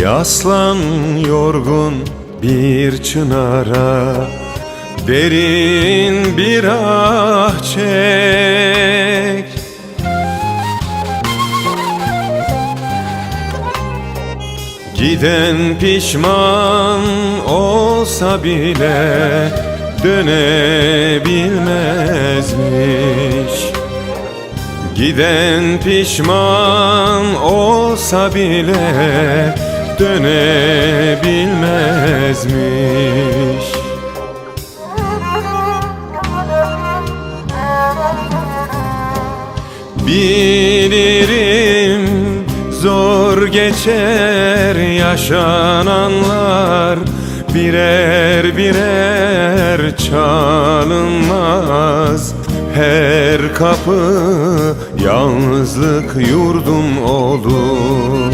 Yaslan yorgun bir çınara Derin bir ah çek. Giden pişman olsa bile dönebilmezmiş. Giden pişman olsa bile dönebilmezmiş. Bilirim zor geçer yaşananlar Birer birer çalınmaz. Her kapı yalnızlık yurdum olur